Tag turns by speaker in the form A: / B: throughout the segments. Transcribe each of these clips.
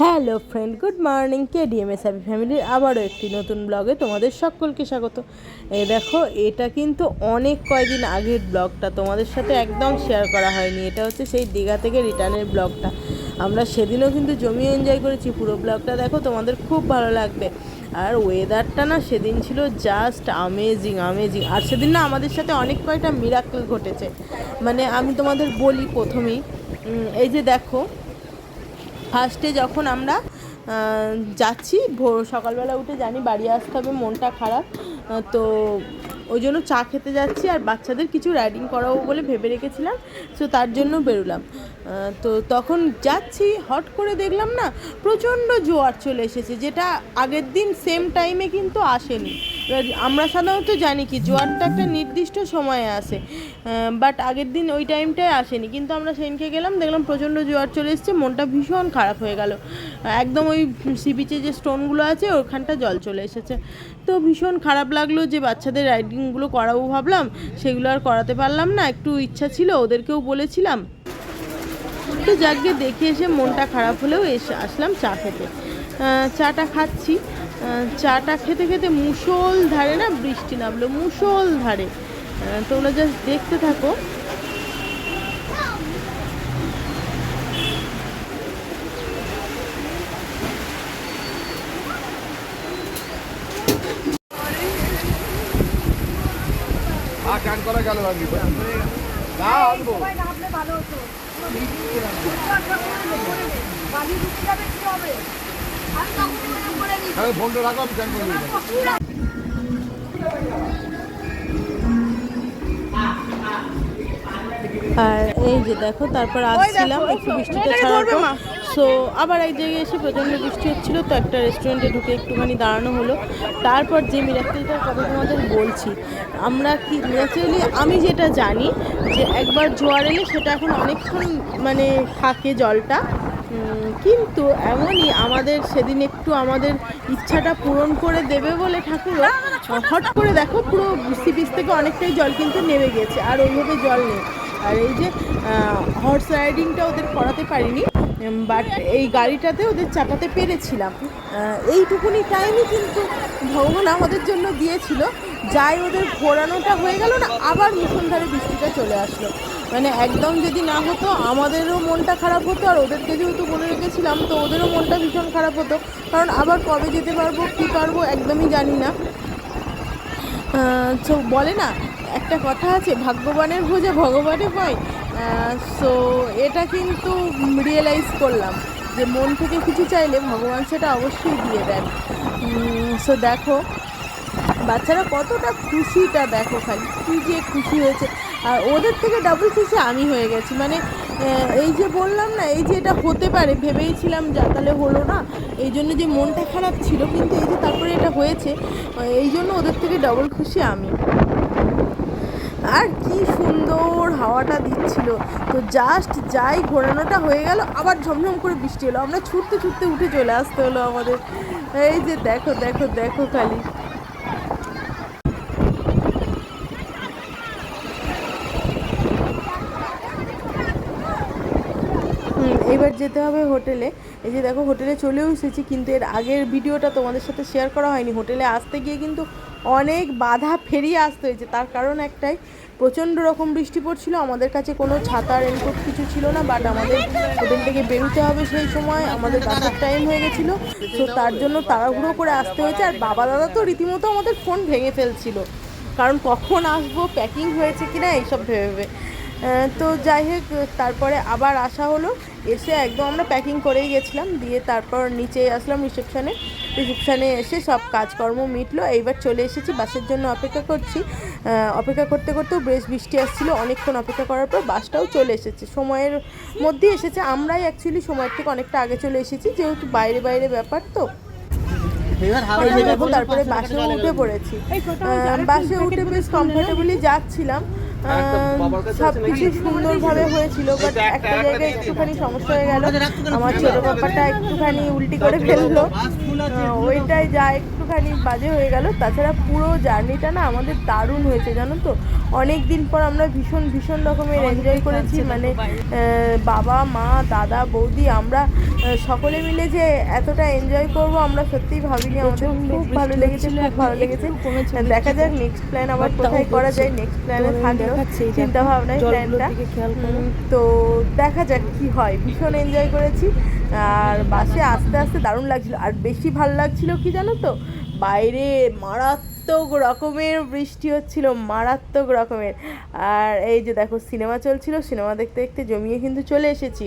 A: Hello friend, good morning. K DMS happy ফ্যামিলির আবারও একটি নতুন ব্লগে তোমাদের সকলকে স্বাগত। এ দেখো, এটা কিন্তু অনেক কয়দিন আগের ব্লগটা, তোমাদের সাথে একদম শেয়ার করা হয়নি। এটা হচ্ছে সেই দীঘা থেকে রিটার্নের ব্লগটা। আমরা সেদিনও কিন্তু জমি এনজয় করেছি পুরো ব্লগটা। দেখো, তোমাদের খুব ভালো লাগবে। আর ওয়েদারটা না সেদিন ছিল জাস্ট আমেজিং আমেজিং আর সেদিন না আমাদের সাথে অনেক কয়টা মিরাকেল ঘটেছে। মানে আমি তোমাদের বলি প্রথমেই এই যে দেখো ফার্স্টে যখন আমরা যাচ্ছি, ভোর, সকালবেলা উঠে জানি বাড়ি আসতে হবে, মনটা খারাপ তো ওই জন্য চা খেতে যাচ্ছি আর বাচ্চাদের কিছু রাইডিং করাবো বলে ভেবে রেখেছিলাম সো তার জন্য বেরোলাম। তো তখন যাচ্ছি, হট করে দেখলাম না, প্রচণ্ড জোয়ার চলে এসেছে, যেটা আগের দিন সেম টাইমে কিন্তু আসেনি। আমরা সাধারণত জানি কি, জোয়ারটা একটা নির্দিষ্ট সময়ে আসে বাট আগের দিন ওই টাইমটায় আসেনি। কিন্তু আমরা সেদিনকে গেলাম, দেখলাম প্রচণ্ড জোয়ার চলে এসেছে, মনটা ভীষণ খারাপ হয়ে গেল। একদম ওই সি বিচে যে স্টোনগুলো আছে, ওখানটা জল চলে এসেছে। তো ভীষণ খারাপ লাগল যে বাচ্চাদের রাইডিংগুলো করাবো ভাবলাম, সেগুলো আর করাতে পারলাম না, একটু ইচ্ছা ছিল, ওদেরকেও বলেছিলাম। তো যাকে দেখে এসে মনটা খারাপ হলেও এসে আসলাম চা খেতে। চাটা খাচ্ছি। চাটা খেতে খেতে মুষল ধারে না বৃষ্টি নামলো, মুষল ধারে। তোমরা জাস্ট দেখতে থাকো।
B: কান করা গেল আমি না আনব হ্যাঁ ফোনটা রাখো আমি করে
A: আর এই যে দেখো তারপর আসছিলাম একটু বৃষ্টিটা ছাড়ার পর। সো আবার এক জায়গায় এসে প্রচণ্ড বৃষ্টি হচ্ছিল, তো একটা রেস্টুরেন্টে ঢুকে একটুখানি দাঁড়ানো হলো। তারপর যে মিরাক্কেলটার কথা তোমাদের বলছি, আমরা কি ন্যাচারালি আমি যেটা জানি যে একবার জোয়ার এলে সেটা এখন অনেকক্ষণ মানে থাকে জলটা। কিন্তু এমনই আমাদের সেদিন একটু আমাদের ইচ্ছাটা পূরণ করে দেবে বলে ঠাকুরও হট করে দেখো পুরো সি বিচ থেকে অনেকটাই জল কিন্তু নেমে গেছে, আর ওইভাবে জল নেই। আর এই যে হর্স রাইডিংটা ওদের করাতে পারিনি বাট এই গাড়িটাতে ওদের চাপাতে পেরেছিলাম। এইটুকুনি টাইমই কিন্তু ভগবান আমাদের জন্য দিয়েছিল। যাই ওদের ঘোরানোটা হয়ে গেল না, আবার মুসলধারে বৃষ্টিটা চলে আসলো। মানে একদম যদি না হতো, আমাদেরও মনটা খারাপ হতো, আর ওদেরকে যেহেতু বলে রেখেছিলাম, তো ওদেরও মনটা ভীষণ খারাপ হতো। কারণ আবার কবে যেতে পারব, কী পারব একদমই জানি না। তো বলে না একটা কথা আছে, ভাগ্যবানের ভোজে ভগবানে হয় সো এটা কিন্তু রিয়েলাইজ করলাম যে মন থেকে কিছু চাইলে ভগবান সেটা অবশ্যই দিয়ে দেন। সো দেখো, বাচ্চারা কতটা খুশিটা দেখো খালি, কী যে খুশি হয়েছে। আর ওদের থেকে ডাবল খুশি আমি হয়ে গেছি। মানে এই যে বললাম না, এই যে এটা হতে পারে, ভেবেইছিলাম যা তাহলে হলো না, এই জন্য যে মনটা খারাপ ছিল, কিন্তু এই যে তারপরে এটা হয়েছে, এই জন্য ওদের থেকে ডবল খুশি আমি। আর কি সুন্দর হাওয়াটা দিচ্ছিল। তো জাস্ট যাই ঘোরানোটা হয়ে গেল আবার ঝমঝম করে বৃষ্টি এলো। আমরা ছুটতে ছুটতে উঠে চলে আসতে হলো আমাদের। এই যে দেখো দেখো দেখো খালি। হুম, এইবার যেতে হবে হোটেলে। এই যে দেখো হোটেলে চলেও এসেছি কিন্তু এর আগের ভিডিওটা তোমাদের সাথে শেয়ার করা হয়নি। হোটেলে আসতে গিয়ে কিন্তু অনেক বাধা ফেরিয়ে আসতে হয়েছে। তার কারণ একটাই, প্রচণ্ড রকম বৃষ্টি পড়ছিল, আমাদের কাছে কোনো ছাতা রেনকোট কিছু ছিল না বাট আমাদের হোটেল থেকে বেরোতে হবে সেই সময়, আমাদের বাসার টাইম হয়ে গেছিল। তো তার জন্য তাড়াহুড়ো করে আসতে হয়েছে, আর বাবা দাদা তো রীতিমতো আমাদের ফোন ভেঙে ফেলছিল। কারণ কখন আসব প্যাকিং হয়েছে কিনা, এইসব ভেবে। তো যাই হোক তারপরে আবার আসা হলো। এসে একদম আমরা প্যাকিং করেই গেছিলাম দিয়ে তারপর নিচে আসলাম রিসেপশানে রিসেপশানে এসে সব কাজকর্ম মিটলো। এইবার চলে এসেছি বাসের জন্য অপেক্ষা করছি। অপেক্ষা করতে করতেও বেশ বৃষ্টি আসছিল। অনেকক্ষণ অপেক্ষা করার পর বাসটাও চলে এসেছে। সময়ের মধ্যেই এসেছে। আমরাই অ্যাকচুয়ালি সময়ের থেকে অনেকটা আগে চলে এসেছি যেহেতু বাইরে বাইরে ব্যাপার তো। তারপরে বাসে উঠে পড়েছি। বাসে উঠে বেশ কমফোর্টেবলি যাচ্ছিলাম। সব কিছু সুন্দরভাবে হয়েছিল বাট একটা জায়গায় একটুখানি সমস্যা হয়ে গেল। আমার ছোট ব্যাপারটা একটুখানি উল্টি করে ফেলল। ওইটাই যা একটুখানি বাজে হয়ে গেল। তাছাড়া পুরো জার্নিটা না আমাদের দারুণ হয়েছে জানো তো? অনেক দিন পর আমরা ভীষণ ভীষণ রকমের এনজয় করেছি মানে বাবা মা দাদা বৌদি আমরা সকলে মিলে যে এতটা এনজয় করব আমরা সত্যিই ভাবিনি। আমাদের খুব ভালো লেগেছে খুব ভালো লেগেছে। দেখা যাক নেক্সট প্ল্যান আবার কোথায় করা যায় নেক্সট প্ল্যানে থাকল চিন্তা ভাবনায় প্ল্যানটা। তো দেখা যাক কি হয় ভীষণ এনজয় করেছি। আর বাসে আস্তে আস্তে দারুণ লাগছিল। আর বেশি ভালো লাগছিল কি জানো তো? বাইরে মারাত্মক রকমের বৃষ্টি হচ্ছিল, মারাত্মক রকমের। আর এই যে দেখো, সিনেমা চলছিল, সিনেমা দেখতে দেখতে জমিয়ে কিন্তু চলে এসেছি।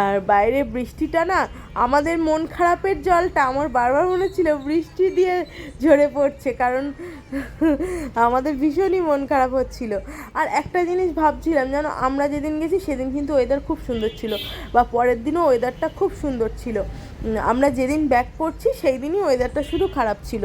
A: আর বাইরে বৃষ্টিটা না, আমাদের মন খারাপের জলটা, আমার বারবার মনে ছিল বৃষ্টি দিয়ে ঝরে পড়ছে, কারণ আমাদের ভীষণই মন খারাপ হচ্ছিল। আর একটা জিনিস ভাবছিলাম, যেন আমরা যেদিন গেছি, সেদিন কিন্তু ওয়েদার খুব সুন্দর ছিল, বা পরের দিনও ওয়েদারটা খুব সুন্দর ছিল। আমরা যেদিন ব্যাক করছি, সেই দিনই ওয়েদারটা শুধু খারাপ ছিল।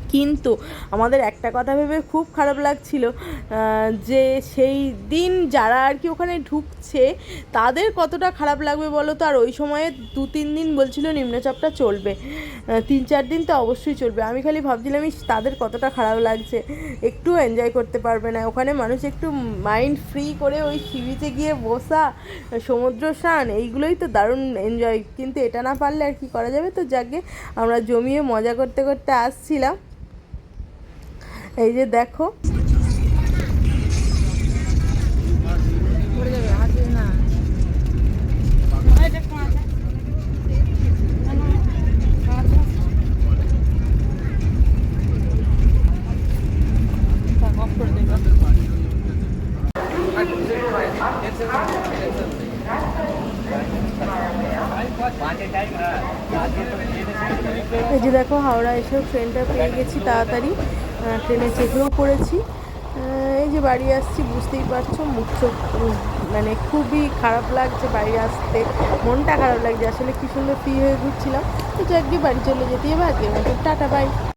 A: কিন্তু আমাদের একটা কথা ভেবে খুব খারাপ লাগছিল যে সেই দিন যারা আর কি ওখানে ঢুকছে, তাদের কতটা খারাপ লাগবে বলো তো? আর ওই সময়ে দু তিন দিন বলছিল নিম্নচাপটা চলবে। তিন চার দিন তো অবশ্যই চলবে। আমি খালি ভাবছিলাম তাদের কতটা খারাপ লাগছে। একটু এনজয় করতে পারবে না। ওখানে মানুষ একটু মাইন্ড ফ্রি করে ওই সিবিচে গিয়ে বসা, সমুদ্র স্নান, এইগুলোই তো দারুণ এনজয় কিন্তু এটা না পারলে আর কি করা যাবে? তো যাকে আমরা জমিয়ে মজা করতে করতে আসছিলাম। এই যে দেখো। এই যে দেখো হাওড়া এসেও ট্রেনটা পেয়ে গেছি তাড়াতাড়ি। ট্রেনে চেপেও পড়েছি। এই যে বাড়ি আসছি, বুঝতেই পারছ, মুখ চোখ মানে খুবই খারাপ লাগছে বাড়ি আসতে। মনটা খারাপ লাগছে, আসলে কী সুন্দর ফ্রি হয়ে ঘুরছিলাম। তো একদিন বাড়ি চলে যেতেই বা আজকের টাটা বাই